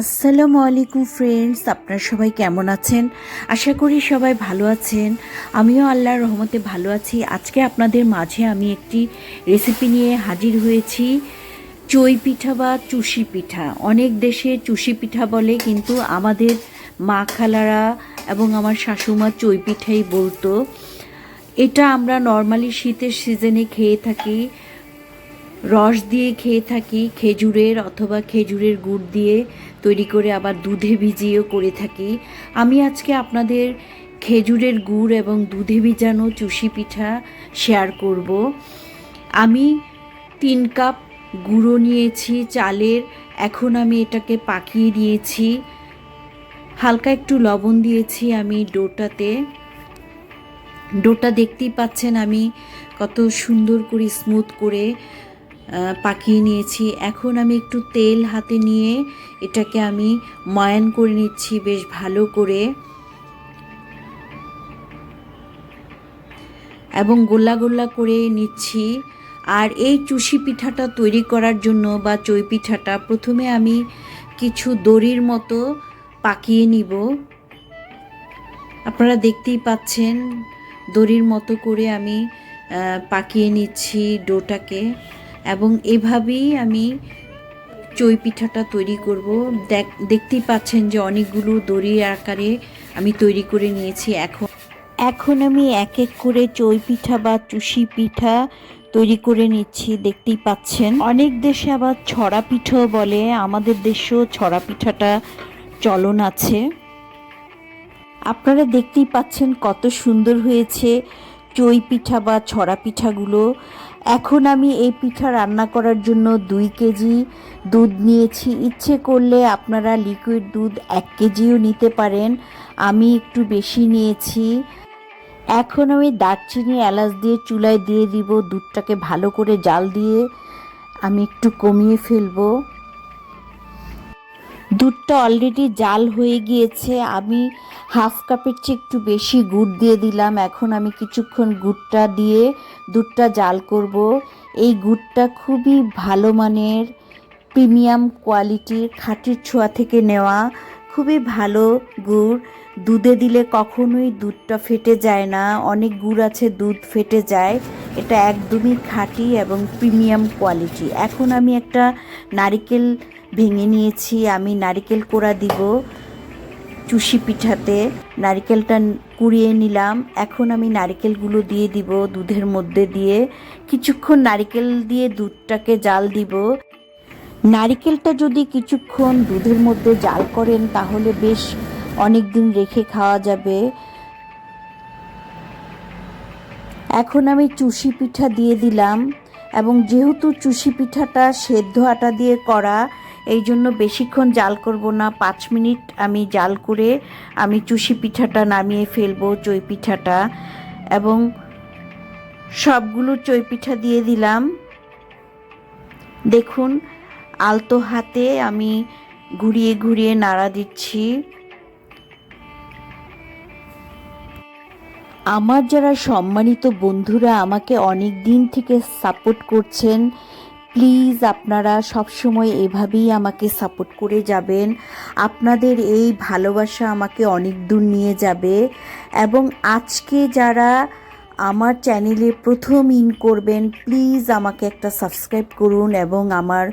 আসসালামু আলাইকুম ফ্রেন্ডস আপনারা সবাই কেমন আছেন? আশা করি সবাই ভালো আছেন। আমিও আল্লাহর রহমতে ভালো আছি। আজকে আপনাদের মাঝে আমি একটি রেসিপি নিয়ে হাজির হয়েছি। চই পিঠা বা চুষি পিঠা। অনেক দেশে চুষি পিঠা বলে, কিন্তু আমাদের মা খালারা এবং আমার শাশুমা চই পিঠাই বলতো। এটা আমরা নর্মালি শীতের সিজনে খেয়ে থাকি। রস দিয়ে খেয়ে থাকি, খেজুরের অথবা খেজুরের গুড় দিয়ে তৈরি করে আবার দুধে ভিজিয়েও করে থাকি। আমি আজকে আপনাদের খেজুরের গুড় এবং দুধে ভিজানো চুষি পিঠা শেয়ার করব। আমি তিন কাপ গুঁড়ো নিয়েছি চালের, এখন আমি এটাকে পাকিয়ে নিয়েছি হালকা একটু লবণ দিয়েছি আমি ডোটাতে। ডোটা দেখতেই পাচ্ছেন আমি কত সুন্দর করে স্মুথ করে পাকিয়ে নিয়েছি। এখন আমি একটু তেল হাতে নিয়ে এটাকে আমি ময়ান করে নিচ্ছি বেশ ভালো করে। এবং গোল্লা গোল্লা করে নিচ্ছি। আর এই চুষি পিঠাটা তৈরি করার জন্য বা চই পিঠাটা প্রথমে আমি কিছু দড়ির মতো পাকিয়ে নিব। আপনারা দেখতেই পাচ্ছেন দড়ির মতো করে আমি পাকিয়ে নিচ্ছি ডোটাকে। এবং এভাবেই আমি চই পিঠাটা তৈরি করব। দেখ, দেখতেই পাচ্ছেন যে অনেকগুলো দড়ির আকারে আমি তৈরি করে নিয়েছি। এখন এখন আমি এক এক করে চই পিঠা বা চুষি পিঠা তৈরি করে নিচ্ছি, দেখতেই পাচ্ছেন। অনেক দেশে আবার ছড়া পিঠাও বলে, আমাদের দেশেও ছড়া পিঠাটা চলন আছে। আপনারা দেখতেই পাচ্ছেন কত সুন্দর হয়েছে। চই পিঠা বা ছড়া পিঠাগুলো। এখন আমি এই পিঠা রান্না করার জন্য দুই কেজি দুধ নিয়েছি। ইচ্ছে করলে আপনারা লিকুইড দুধ এক কেজিও নিতে পারেন। আমি একটু বেশি নিয়েছি। এখন আমি দারচিনি এলাচ দিয়ে চুলায় দিয়ে দিব। দুধটাকে ভালো করে জাল দিয়ে আমি একটু কমিয়ে ফেলব। দুধটা অলরেডি জাল হয়ে গিয়েছে। আমি হাফ কাপের চেয়ে একটু বেশি গুড় দিয়ে দিলাম। এখন আমি কিছুক্ষণ গুড়টা দিয়ে দুধটা জাল করব। এই গুড়টা খুবই ভালো মানের প্রিমিয়াম কোয়ালিটির খাঁটির ছোঁয়া থেকে নেওয়া, খুবই ভালো গুড়। দুধে দিলে কখনোই দুধটা ফেটে যায় না। অনেক গুড় আছে, দুধ ফেটে যায়। এটা একদমই খাঁটি এবং প্রিমিয়াম কোয়ালিটি এখন আমি একটা নারিকেল ভেঙে নিয়েছি, আমি নারিকেল কোড়া দিব, চুষি পিঠাতে নারিকেলটা কুড়িয়ে নিলাম। এখন আমি নারিকেলগুলো দিয়ে দিব দুধের মধ্যে দিয়ে। কিছুক্ষণ নারিকেল দিয়ে দুধটাকে জাল দিব। নারিকেলটা যদি কিছুক্ষণ দুধের মধ্যে জাল করেন, তাহলে বেশ অনেক দিন রেখে খাওয়া যাবে। এখন আমি চুষি পিঠা দিয়ে দিলাম এবং যেহেতু চুষি পিঠাটা সেদ্ধ আটা দিয়ে করা এই জন্য বেশিক্ষণ জাল করব না। পাঁচ মিনিট আমি জাল করে আমি চুষি পিঠাটা নামিয়ে ফেলব চই পিঠাটা। এবং সবগুলো চই পিঠা দিয়ে দিলাম। দেখুন, আলতো হাতে আমি ঘুরিয়ে ঘুরিয়ে নাড়া দিচ্ছি। আমার যারা সম্মানিত বন্ধুরা আমাকে অনেক দিন থেকে সাপোর্ট করছেন প্লিজ আপনারা সবসময় এভাবেই আমাকে সাপোর্ট করে যাবেন। আপনাদের এই ভালোবাসা আমাকে অনেক দূর নিয়ে যাবে এবং আজকে যারা আমার চ্যানেলে প্রথম ইন করবেন, প্লিজ আমাকে একটা সাবস্ক্রাইব করুন এবং আমার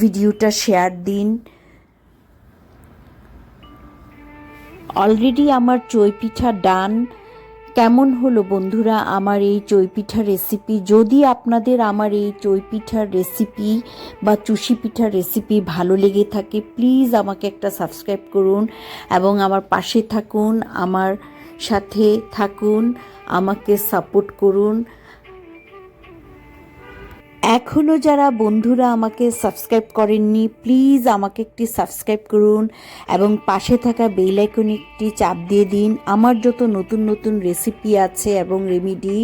ভিডিওটা শেয়ার দিন। অলরেডি আমার চই পিঠা ডান। কেমন হলো বন্ধুরা আমার এই চই পিঠার রেসিপি যদি আপনাদের আমার এই চই পিঠার রেসিপি বা চুষি পিঠার রেসিপি ভালো লেগে থাকে প্লিজ আমাকে একটা সাবস্ক্রাইব করুন এবং আমার পাশে থাকুন, আমার সাথে থাকুন, আমাকে সাপোর্ট করুন। এখনও যারা বন্ধুরা আমাকে সাবস্ক্রাইব করেননি প্লিজ আমাকে একটি সাবস্ক্রাইব করুন এবং পাশে থাকা বেল আইকনে একটি চাপ দিয়ে দিন। আমার যত নতুন নতুন রেসিপি আছে এবং রেমিডি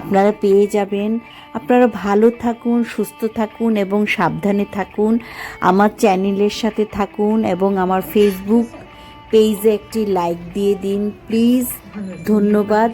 আপনারা পেয়ে যাবেন। আপনারা ভালো থাকুন, সুস্থ থাকুন এবং সাবধানে থাকুন। আমার চ্যানেলের সাথে থাকুন এবং আমার ফেসবুক পেজে একটি লাইক দিয়ে দিন। প্লিজ ধন্যবাদ।